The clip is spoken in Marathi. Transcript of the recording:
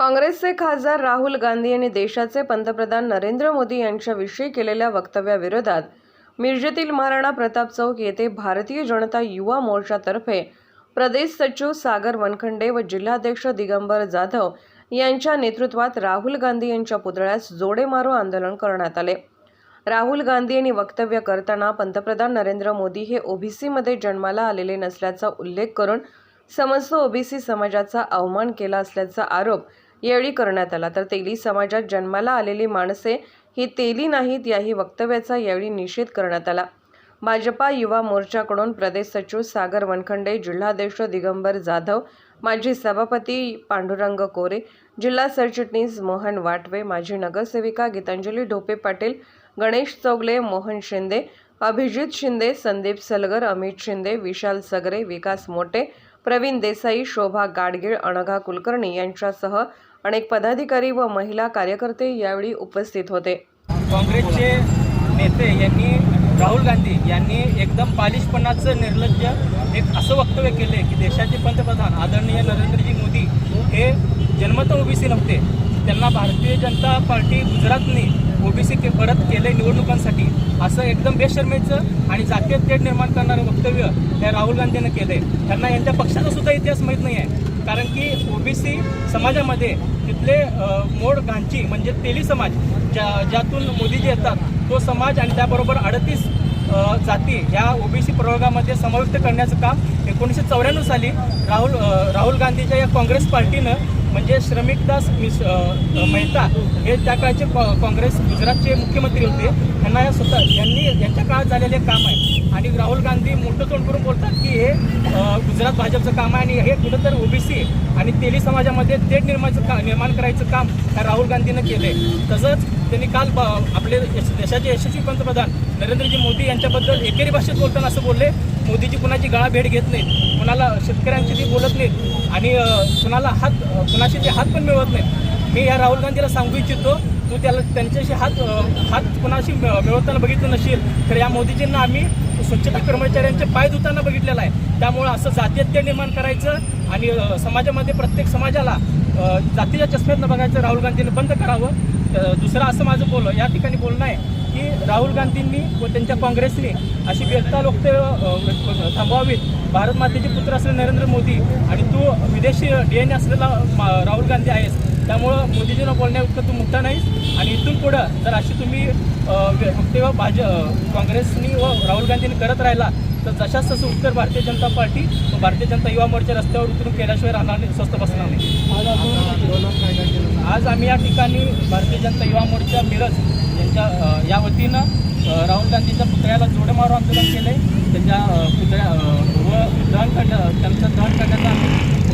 काँग्रेसचे खासदार राहुल गांधी यांनी देशाचे पंतप्रधान नरेंद्र मोदी यांच्याविषयी केलेल्या वक्तव्याविरोधात मिरजेतील महाराणा प्रताप चौक येथे भारतीय जनता युवा मोर्चातर्फे प्रदेश सचिव सागर वनखंडे व जिल्हाध्यक्ष दिगंबर जाधव यांच्या नेतृत्वात राहुल गांधी यांच्या पुतळ्यास जोडे मारो आंदोलन करण्यात आले. राहुल गांधी यांनी वक्तव्य करताना पंतप्रधान नरेंद्र मोदी हे ओबीसीमध्ये जन्माला आलेले नसल्याचा उल्लेख करून समस्त ओबीसी समाजाचा अवमान केला असल्याचा आरोप यावेळी करण्यात आला. तर तेली समाजात जन्माला आलेली माणसे ही तेली नाहीत याही वक्तव्याचा यावेळी निषेध करण्यात आला. भाजपा युवा मोर्चाकडून प्रदेश सचिव सागर वनखंडे जिल्हाध्यक्ष दिगंबर जाधव माजी सभापती पांडुरंग कोरे जिल्हा सरचिटणीस मोहन वाटवे माजी नगरसेविका गीतांजली ढोपे पाटील गणेश चौगले मोहन शिंदे अभिजित शिंदे संदीप सलगर अमित शिंदे विशाल सगरे विकास मोटे प्रवीण देसाई शोभा गाडगीळ अनघा कुलकर्णी यांच्यासह अनेक पदाधिकारी व महिला कार्यकर्ते यावेळी उपस्थित होते. काँग्रेसचे नेते यांनी राहुल गांधी यांनी एकदम बालिशपणाचं निर्लज्ज एक असं वक्तव्य केले की देशाचे पंतप्रधान आदरणीय नरेंद्रजी मोदी हे जन्मत ओबीसी नव्हते. त्यांना भारतीय जनता पार्टी गुजरातने ओबीसी के परत केले निवडणुकांसाठी. असं एकदम बेशर्मेचं आणि जातीय तेढ निर्माण करणारं वक्तव्य हे राहुल गांधीनं केलं आहे त्यांना यांच्या पक्षाचा सुद्धा इतिहास माहीत नाही आहे कारण की ओबीसी समाजामध्ये तिथले मोड घांची म्हणजे तेली समाज ज्या ज्यातून मोदीजी येतात तो समाज आणि त्याबरोबर अडतीस जाती ह्या ओबीसी प्रवर्गामध्ये समाविष्ट करण्याचं काम एकोणीसशे चौऱ्याण्णव साली राहुल राहुल गांधीच्या या काँग्रेस पार्टीनं म्हणजे श्रमिकदास मिस मेहता हे त्या काळचे कॉ- काँग्रेस गुजरातचे मुख्यमंत्री होते. त्यांना या स्वतः यांनी यांच्या काळात झालेले काम आहे. आणि राहुल गांधी मोठं तोंड करून बोलतात की हे गुजरात भाजपचं काम आहे आणि हे कुठं तर ओबीसी आणि तेली समाजामध्ये थेट निर्माणचं का निर्माण करायचं काम ह्या राहुल गांधीनं केलं आहे तसंच त्यांनी काल आपले यश- देशाचे यशस्वी पंतप्रधान नरेंद्रजी मोदी यांच्याबद्दल एकेरी भाषेत बोलताना असं बोलले मोदीजी कुणाची गाळा भेट घेत नाहीत. कुणाला शेतकऱ्यांची ती बोलत नाहीत. आणि कुणाला हात अ, ते हात पण मिळवत नाहीत. मी या राहुल गांधीला सांगू इच्छितो तू त्याला त्यांच्याशी हात हात कुणाशी मिळवताना बघितलं नसेल तर या मोदीजींना आम्ही स्वच्छता कर्मचाऱ्यांचे पाय धुताना बघितलेला आहे. त्यामुळं असं जातीयत्य निर्माण करायचं आणि समाजामध्ये प्रत्येक समाजाला जातीच्या चष्म्यातनं बघायचं राहुल गांधींनी बंद करावं. दुसरं असं माझं बोलणं या ठिकाणी बोलणं आहे. की राहुल गांधींनी व त्यांच्या काँग्रेसने अशी व्यक्ता वक्तव्य थांबवावीत. भारत मातेचे पुत्र असलेले नरेंद्र मोदी आणि तू विदेशी डी एन ए असलेला मा- राहुल गांधी आहेस त्यामुळं मोदीजींना बोलण्याइतकं तू मोठा नाहीस आणि इथून पुढं जर अशी तुम्ही अ, भाज काँग्रेसनी व राहुल गांधींनी करत राहिला तर जशाच तसं उत्तर भारतीय जनता पार्टी व भारतीय जनता युवा मोर्चा रस्त्यावर उतरून केल्याशिवाय राहणार नाही स्वस्त बसणार नाही. आज आम्ही या ठिकाणी भारतीय जनता युवा मोर्चा मिरज यांच्या या वतीनं राहुल गांधीच्या पुतळ्याला जोडमारो आंदोलन केलं आहे त्यांच्या पुतळ्या व दहन करण्या त्यांचं दहन करण्याचा आम्ही